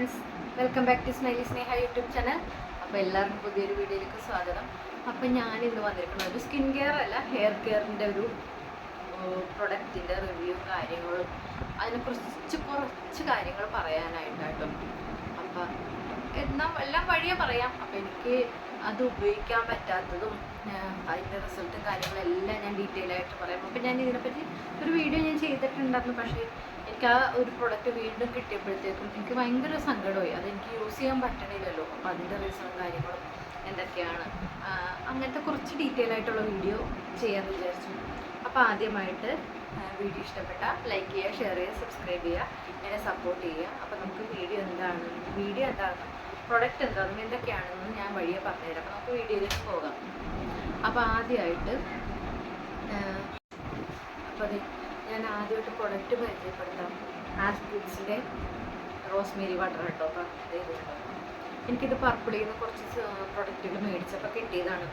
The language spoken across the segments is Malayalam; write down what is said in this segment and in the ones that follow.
Friends welcome back to smiley Sneha YouTube channel അപ്പോൾ എല്ലാവർക്കും പുതിയൊരു വീഡിയോയിലേക്ക് സ്വാഗതം. അപ്പോൾ ഞാൻ ഇന്ന് വന്നിരിക്കുന്നത് ഒരു സ്കിൻ കെയർ അല്ല ഹെയർ കെയറിന്റെ ഒരു പ്രൊഡക്റ്റിന്റെ റിവ്യൂ കാര്യങ്ങളും അതിനെക്കുറിച്ച് കുറച്ച് കാര്യങ്ങൾ പറയാനായിട്ടായിട്ടും അപ്പം എന്നാൽ എല്ലാം വഴിയേ പറയാം. അപ്പം എനിക്ക് അത് ഉപയോഗിക്കാൻ പറ്റാത്തതും അതിന്റെ റിസൾട്ടും കാര്യങ്ങളെല്ലാം ഞാൻ ഡീറ്റെയിൽ ആയിട്ട് പറയാം. അപ്പം ഞാൻ ഇതിനെപ്പറ്റി ഒരു വീഡിയോ ഞാൻ ചെയ്തിട്ടുണ്ടായിരുന്നു. പക്ഷേ എനിക്ക് ആ ഒരു പ്രൊഡക്റ്റ് വീണ്ടും കിട്ടിയപ്പോഴത്തേക്കും എനിക്ക് ഭയങ്കര സങ്കടമായി. അതെനിക്ക് യൂസ് ചെയ്യാൻ പറ്റണില്ലല്ലോ. അപ്പം അതിന്റെ റീസണും കാര്യങ്ങളും എന്തൊക്കെയാണ്? അങ്ങനത്തെ കുറച്ച് ഡീറ്റെയിൽ ആയിട്ടുള്ള വീഡിയോ ചെയ്യാൻ വിചാരിച്ചു. അപ്പോൾ ആദ്യമായിട്ട് വീഡിയോ ഇഷ്ടപ്പെട്ട ലൈക്ക് ചെയ്യുക ഷെയർ ചെയ്യുക സബ്സ്ക്രൈബ് ചെയ്യുക എന്നെ സപ്പോർട്ട് ചെയ്യുക. അപ്പോൾ നമുക്ക് വീഡിയോ എന്താണ് വീഡിയോ എന്താണ് പ്രൊഡക്റ്റ് എന്താണെന്നും എന്തൊക്കെയാണെന്നും ഞാൻ വഴിയെ പറഞ്ഞുതരാം. അപ്പോൾ നമുക്ക് വീഡിയോയിലേക്ക് പോകാം. അപ്പോൾ ആദ്യമായിട്ട് അപ്പോൾ ഞാൻ ആദ്യമായിട്ട് പ്രൊഡക്റ്റ് പരിചയപ്പെടുത്താം. ആസ്പിഡ്സിന്റെ റോസ്മേരി വാട്ടർ കേട്ടോ അപ്പോൾ എനിക്കിത് പർപ്പിളിൽ നിന്ന് കുറച്ച് പ്രൊഡക്റ്റുകൾ മേടിച്ചപ്പോൾ കിട്ടിയതാണ്.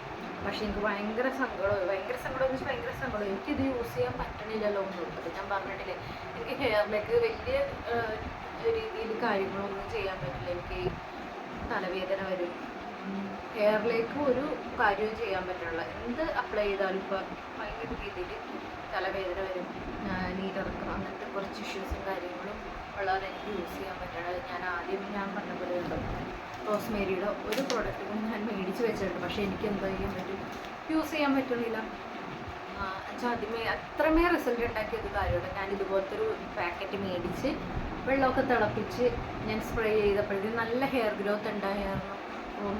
പക്ഷെ എനിക്ക് ഭയങ്കര സങ്കടമായി. ഭയങ്കര സങ്കടം എന്ന് വെച്ചാൽ ഭയങ്കര സങ്കടം എനിക്കിത് യൂസ് ചെയ്യാൻ പറ്റണില്ലല്ലോ എന്ന് അത് ഞാൻ പറഞ്ഞിട്ടില്ലേ? എനിക്ക് ഹെയർ മേക്ക് വലിയ രീതിയിൽ കാര്യങ്ങളൊന്നും ചെയ്യാൻ പറ്റില്ല. എനിക്ക് തലവേദന വരും. ഹെയറിലേക്ക് ഒരു കാര്യവും ചെയ്യാൻ പറ്റില്ല എന്ത് അപ്ലൈ ചെയ്താലും ഇപ്പോൾ ഭയങ്കര രീതിയിൽ തലവേദന വരും. നീരിറക്കം അങ്ങനത്തെ കുറച്ച് ഇഷ്യൂസും കാര്യങ്ങളും വളരെ എനിക്ക് യൂസ് ചെയ്യാൻ പറ്റണത് ഞാൻ ആദ്യം ഞാൻ പറഞ്ഞ പോലെ റോസ്മേരിയുടെ ഒരു പ്രോഡക്റ്റും ഞാൻ മേടിച്ച് വെച്ചിട്ടുണ്ട്. പക്ഷേ എനിക്ക് എന്താ ചെയ്യാൻ പറ്റും? യൂസ് ചെയ്യാൻ പറ്റുന്നില്ല. എന്നുവെച്ചാൽ ആദ്യമേ അത്രമേ റിസൾട്ട് ഉണ്ടാക്കിയത് കാര്യമുണ്ട് ഞാൻ ഇതുപോലത്തെ ഒരു പാക്കറ്റ് മേടിച്ച് വെള്ളമൊക്കെ തിളപ്പിച്ച് ഞാൻ സ്പ്രേ ചെയ്തപ്പോഴത്തേക്കും നല്ല ഹെയർ ഗ്രോത്ത് ഉണ്ടായിരുന്നു.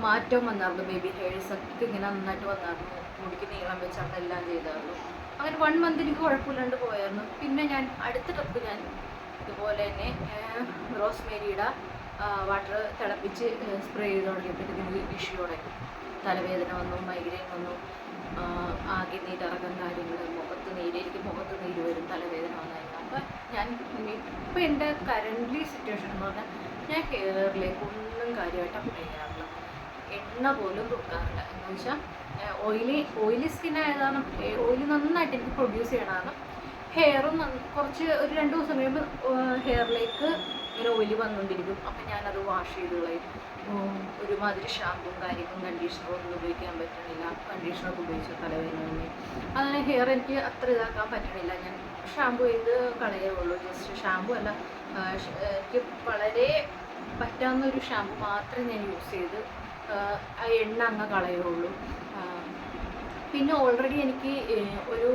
മാറ്റം വന്നായിരുന്നു. ബേബി ഹെയർസ് ഒക്കെ ഇങ്ങനെ നന്നായിട്ട് വന്നായിരുന്നു. മുടിക്ക് നീളം വെച്ചാണ് എല്ലാം ചെയ്തായിരുന്നു. അങ്ങനെ വൺ മന്ത് എനിക്ക് കുഴപ്പമില്ലാണ്ട് പോയായിരുന്നു. പിന്നെ ഞാൻ അടുത്ത ട്രിപ്പ് ഞാൻ ഇതുപോലെ തന്നെ റോസ്മേരിയുടെ വാട്ടർ തിളപ്പിച്ച് സ്പ്രേ ചെയ്ത് തുടങ്ങിയപ്പോഴത്തേക്കും ഇഷ്യൂ തുടങ്ങി തലവേദന വന്നു മൈഗ്രെയിൻ വന്നു. ആകെ നീരിറക്കം കാര്യങ്ങൾ മുഖത്ത് നീര് എനിക്ക് മുഖത്ത് നീര് വരും തലവേദന അപ്പം ഞാൻ ഇപ്പം എന്റെ കറന്റ്ലി സിറ്റുവേഷൻ എന്ന് പറഞ്ഞാൽ ഞാൻ ഹെയറിലേക്ക് ഒന്നും കാര്യമായിട്ട് അപ്ലൈ ചെയ്യാറില്ല. എണ്ണ പോലും തൂക്കാറില്ല. എന്ന് വെച്ചാൽ ഓയിലി ഓയിലി സ്കിൻ ആയതാണ് ഓയിൽ നന്നായിട്ട് എനിക്ക് പ്രൊഡ്യൂസ് ചെയ്യണതാണ് ഹെയറും കുറച്ച് ഒരു രണ്ട് ദിവസം കഴിയുമ്പോൾ ഹെയറിലേക്ക് ഇങ്ങനെ ഓയിൽ വന്നുകൊണ്ടിരിക്കും. അപ്പം ഞാനത് വാഷ് ചെയ്ത് കളയും. ഒരുമാതിരി ഷാമ്പും കാര്യങ്ങളും കണ്ടീഷണറും ഒന്നും ഉപയോഗിക്കാൻ പറ്റുന്നില്ല. കണ്ടീഷണറൊക്കെ ഉപയോഗിച്ച് തലവേദന അങ്ങനെ ഹെയർ എനിക്ക് അത്ര ഇതാക്കാൻ പറ്റണില്ല. ഞാൻ ഷാമ്പു ചെയ്ത് ഉള്ളൂ. ജസ്റ്റ് ഷാമ്പു അല്ല എനിക്ക് വളരെ പറ്റാവുന്ന ഒരു ഷാമ്പു മാത്രമേ ഞാൻ യൂസ് ചെയ്ത് ആ എണ്ണ അങ്ങ് കളയുള്ളൂ പിന്നെ ഓൾറെഡി എനിക്ക് ഒരു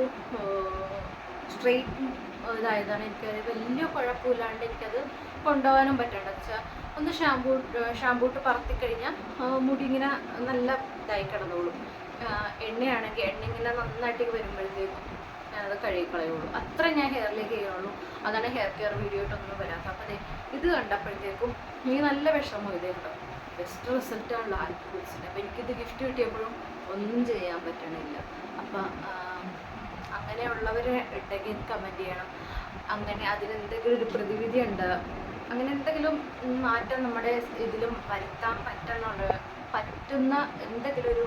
സ്ട്രെയിറ്റ് ഇതായതാണ്. എനിക്കത് വലിയ കുഴപ്പമില്ലാണ്ട് എനിക്കത് കൊണ്ടുപോകാനും പറ്റണ്ട. വെച്ചാൽ ഒന്ന് ഷാമ്പൂ ഷാമ്പൂ ഇട്ട് പറത്തി കഴിഞ്ഞാൽ മുടി ഇങ്ങനെ നല്ല ഇതായി കിടന്നോളും. എണ്ണയാണെങ്കിൽ എണ്ണ ഇങ്ങനെ നന്നായിട്ട് വരുമ്പോഴത്തേക്കും ഞാനത് കഴുകിക്കളയുള്ളൂ. അത്ര ഞാൻ ഹെയറിലേക്ക് ചെയ്യുള്ളൂ. അതാണ് ഹെയർ കെയർ വീഡിയോ ഇട്ടൊന്നും വരാത്ത അപ്പം ഇത് കണ്ടപ്പോഴത്തേക്കും നീ നല്ല വിഷമം ഇതേ കേട്ടോ. ബെസ്റ്റ് ആർക്കും ആൽഫൂഡ്സിന് അപ്പം എനിക്കിത് ഗിഫ്റ്റ് കിട്ടിയപ്പോഴും ഒന്നും ചെയ്യാൻ പറ്റണില്ല. അപ്പം അങ്ങനെയുള്ളവരെ ഉണ്ടെങ്കിൽ കമന്റ് ചെയ്യണം. അങ്ങനെ അതിനെന്തെങ്കിലും ഒരു പ്രതിവിധി ഉണ്ട്. അങ്ങനെ എന്തെങ്കിലും മാറ്റം നമ്മുടെ ഇതിലും വരുത്താൻ പറ്റുന്നുണ്ട് പറ്റുന്ന എന്തെങ്കിലും ഒരു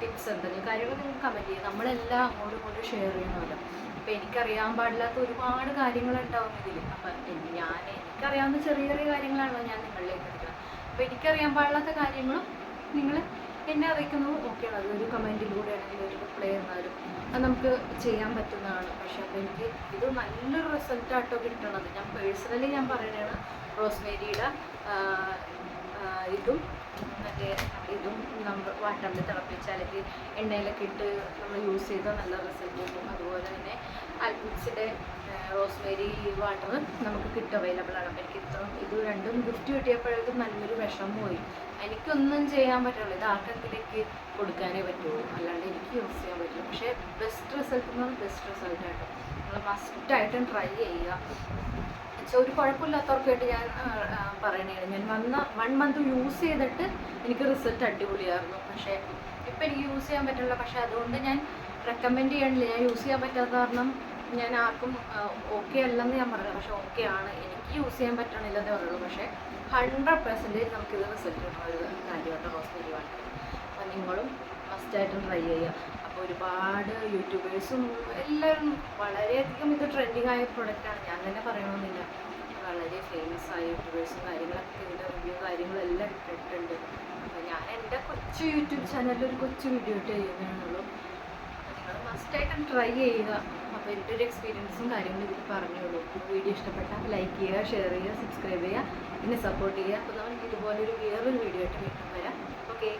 ടിപ്സ് എന്തെങ്കിലും കാര്യങ്ങൾ നിങ്ങൾക്ക് കമന്റ് ചെയ്യാം. നമ്മളെല്ലാം അങ്ങോട്ടും ഇങ്ങോട്ടും ഷെയർ ചെയ്യണമല്ലോ അപ്പം എനിക്കറിയാൻ പാടില്ലാത്ത ഒരുപാട് കാര്യങ്ങളുണ്ടാവും ഇതിൽ അപ്പം ഞാൻ എനിക്കറിയാവുന്ന ചെറിയ ചെറിയ കാര്യങ്ങളാണല്ലോ ഞാൻ നിങ്ങളിലേക്ക് എടുക്കുന്നത് അപ്പം എനിക്കറിയാൻ പാടില്ലാത്ത കാര്യങ്ങളും നിങ്ങൾ എന്നെ അറിയിക്കുന്നു ഓക്കെ അതൊരു കമന്റിലൂടെ ആണെങ്കിൽ ഒരു റിപ്ലൈ തന്നാലും അത് നമുക്ക് ചെയ്യാൻ പറ്റുന്നതാണ്. പക്ഷെ അപ്പോൾ എനിക്ക് ഇത് നല്ലൊരു റിസൾട്ടാട്ടോ കിട്ടണത്. ഞാൻ പേഴ്സണലി ഞാൻ പറയുന്നതാണ് റോസ്മേരിയുടെ ഇതും മറ്റേ ഇതും നമ്മൾ വാട്ടറിൽ തിളപ്പിച്ച് അല്ലെങ്കിൽ എണ്ണയിലൊക്കെ ഇട്ട് നമ്മൾ യൂസ് ചെയ്താൽ നല്ല റിസൾട്ട് കിട്ടും അതുപോലെ തന്നെ അൽമിക്സിന്റെ റോസ്മേരി വാട്ടർ നമുക്ക് കിട്ടും അവൈലബിൾ ആണ്. അപ്പോൾ എനിക്ക് ഇത്ര ഇത് രണ്ടും ഗിഫ്റ്റ് കിട്ടിയപ്പോഴേക്കും നല്ലൊരു വിഷം പോയി. എനിക്കൊന്നും ചെയ്യാൻ പറ്റുള്ളൂ. ഇത് ആർക്കെങ്കിലേക്ക് കൊടുക്കാനേ പറ്റുള്ളൂ. അല്ലാണ്ട് എനിക്ക് യൂസ് ചെയ്യാൻ പറ്റില്ല. പക്ഷേ ബെസ്റ്റ് റിസൾട്ട് എന്ന് പറഞ്ഞാൽ ബെസ്റ്റ് റിസൾട്ട് നമ്മൾ നിങ്ങൾ മസ്റ്റായിട്ടും ട്രൈ ചെയ്യുക. പക്ഷെ ഒരു കുഴപ്പമില്ലാത്തവർക്കായിട്ട് ഞാൻ പറയണതാണ് ഞാൻ വന്ന വൺ മന്ത് യൂസ് ചെയ്തിട്ട് എനിക്ക് റിസൾട്ട് അടിപൊളിയായിരുന്നു. പക്ഷേ ഇപ്പം എനിക്ക് യൂസ് ചെയ്യാൻ പറ്റില്ല. പക്ഷേ അതുകൊണ്ട് ഞാൻ റെക്കമെൻഡ് ചെയ്യണില്ല ഞാൻ യൂസ് ചെയ്യാൻ പറ്റാത്ത കാരണം ഞാൻ ആർക്കും ഓക്കെ അല്ലെന്ന് ഞാൻ പറഞ്ഞില്ല. പക്ഷേ ഓക്കെ ആണ്. എനിക്ക് യൂസ് ചെയ്യാൻ പറ്റണില്ലെന്നേ പറയുള്ളൂ. പക്ഷേ ഹൺഡ്രഡ് പെർസെന്റേജ് നമുക്കിത് റിസൾട്ട് കിട്ടുന്ന ഒരു കാര്യമായിട്ട് ഹോസ്പിറ്റലിൽ വാട്ടർ അപ്പം നിങ്ങളും മസ്റ്റായിട്ടും ട്രൈ ചെയ്യുക. ഒരുപാട് യൂട്യൂബേഴ്സും എല്ലാവരും വളരെയധികം ഇത് ട്രെൻഡിങ് ആയ പ്രൊഡക്റ്റാണ് ഞാൻ തന്നെ പറയണമെന്നില്ല വളരെ ഫേമസ് ആയ യൂട്യൂബേഴ്സും കാര്യങ്ങളൊക്കെ ഇതിന്റെ റിവ്യൂ കാര്യങ്ങളെല്ലാം ഇട്ടിട്ടുണ്ട്. അപ്പോൾ ഞാൻ എന്റെ കൊച്ചു യൂട്യൂബ് ചാനലിൽ ഒരു കൊച്ചു വീഡിയോ ഇട്ട് ചെയ്യുന്നതാണുള്ളൂ. നിങ്ങൾ മസ്റ്റായിട്ടും ട്രൈ ചെയ്യുക. അപ്പോൾ എന്റെ ഒരു എക്സ്പീരിയൻസും കാര്യങ്ങളും ഇതിൽ പറഞ്ഞുള്ളൂ വീഡിയോ ഇഷ്ടപ്പെട്ടാൽ ലൈക്ക് ചെയ്യുക ഷെയർ ചെയ്യുക സബ്സ്ക്രൈബ് ചെയ്യുക എന്നെ സപ്പോർട്ട് ചെയ്യുക. അപ്പോൾ നമുക്ക് ഇതുപോലൊരു വേറൊരു വീഡിയോ ആയിട്ട് വരാം. ഓക്കെ